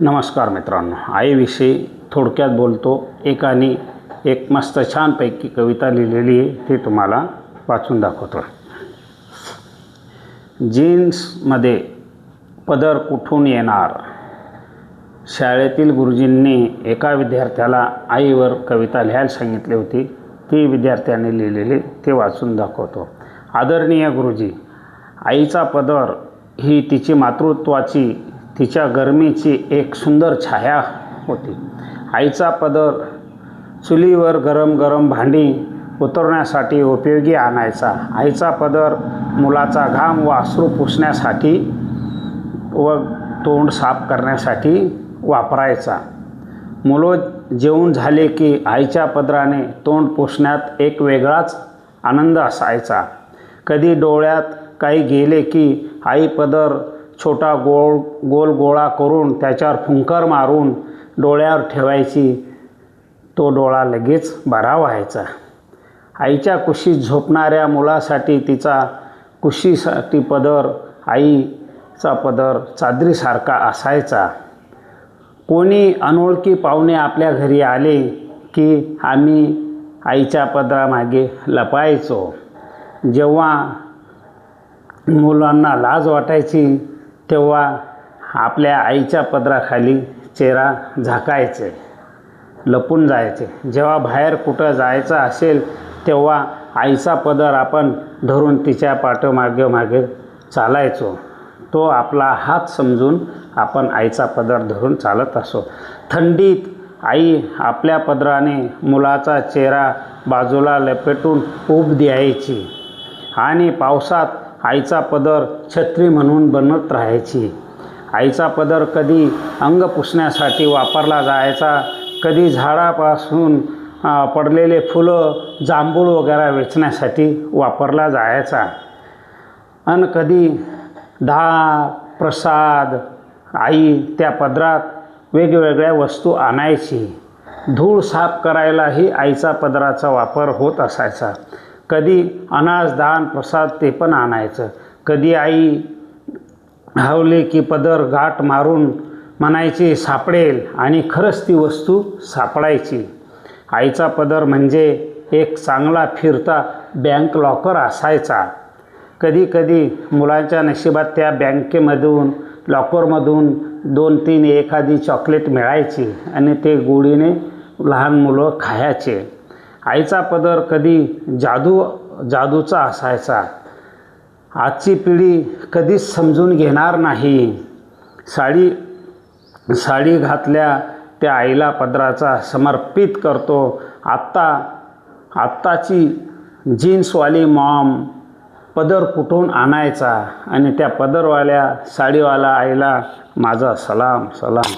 नमस्कार मित्रांनो आईविषयी थोडक्यात बोलतो. एकाने एक मस्त छानपैकी कविता लिहिलेली आहे ती तुम्हाला वाचून दाखवतो. जीन्समध्ये पदर कुठून येणार? शाळेतील गुरुजींनी एका विद्यार्थ्याला आईवर कविता लिहायला सांगितली होती. ती विद्यार्थ्याने लिहिलेली ते वाचून दाखवतो. आदरणीय गुरुजी आईचा पदर ही तिची मातृत्वाची तिच्या गरमीची एक सुंदर छाया होती. आईचा पदर चुलीवर गरम गरम भांडी उतरण्यासाठी उपयोगी आणायचा. आईचा पदर मुलाचा घाम व अश्रू पुसण्यासाठी व तोंड साफ करण्यासाठी वापरायचा. मुलं जेवून झाले की आईच्या पदराने तोंड पुसण्यात एक वेगळाच आनंद असायचा. कधी डोळ्यात काही गेले की आई पदर छोटा गोळ गोल गोळा करून त्याच्यावर फुंकर मारून डोळ्यावर ठेवायची. तो डोळा लगेच बरा व्हायचा. आईच्या कुशीत झोपणाऱ्या मुलासाठी तिचा कुशीसाठी पदर आईचा पदर चादरीसारखा असायचा. कोणी अनोळखी पाहुणे आपल्या घरी आले की आम्ही आईच्या पदरामागे लपायचो. जेव्हा मुलांना लाज वाटायची तेव्हा आपल्या आईच्या पदराखाली चेहरा झाकायचे लपून जायचे. जेव्हा बाहेर कुठं जायचं असेल तेव्हा आईचा पदर आपण धरून तिच्या पाठोमागे मागे चालायचो. तो आपला हात समजून आपण आईचा पदर धरून चालत असो. थंडीत आई आपल्या पदराने मुलाचा चेहरा बाजूला लपेटून ऊब द्यायची आणि पावसात आईचा पदर छत्री म्हणून बनत राहायची. आईचा पदर कधी अंग पुसण्यासाठी वापरला जायचा कधी झाडापासून पडलेले फुलं जांभूळ वगैरे वेचण्यासाठी वापरला जायचा. आणि कधी डाळ प्रसाद आई त्या पदरात वेगवेगळ्या वस्तू आणायची. धूळ साफ करायलाही आईचा पदराचा वापर होत असायचा. कधी अनाज दान प्रसाद ते पण आणायचं. कधी आई हवले की पदर गाठ मारून म्हणायची सापडेल. आणि खरंच ती वस्तू सापडायची. आईचा पदर म्हणजे एक चांगला फिरता बँक लॉकर असायचा. कधी कधी मुलांच्या नशिबात त्या बँकेमधून लॉकरमधून दोन तीन एखादी चॉकलेट मिळायची आणि ते गोडीने लहान मुलं खायचे. आईचा पदर कधी जादू जादूचा असायचा. आजची पिढी कधीच समजून घेणार नाही. साडी साडी घातल्या त्या आईला पदराचा समर्पित करतो. आत्ता आत्ताची जीन्सवाली मॉम पदर कुठून आणायचा? आणि त्या पदरवाल्या साडीवाला आईला माझा सलाम सलाम.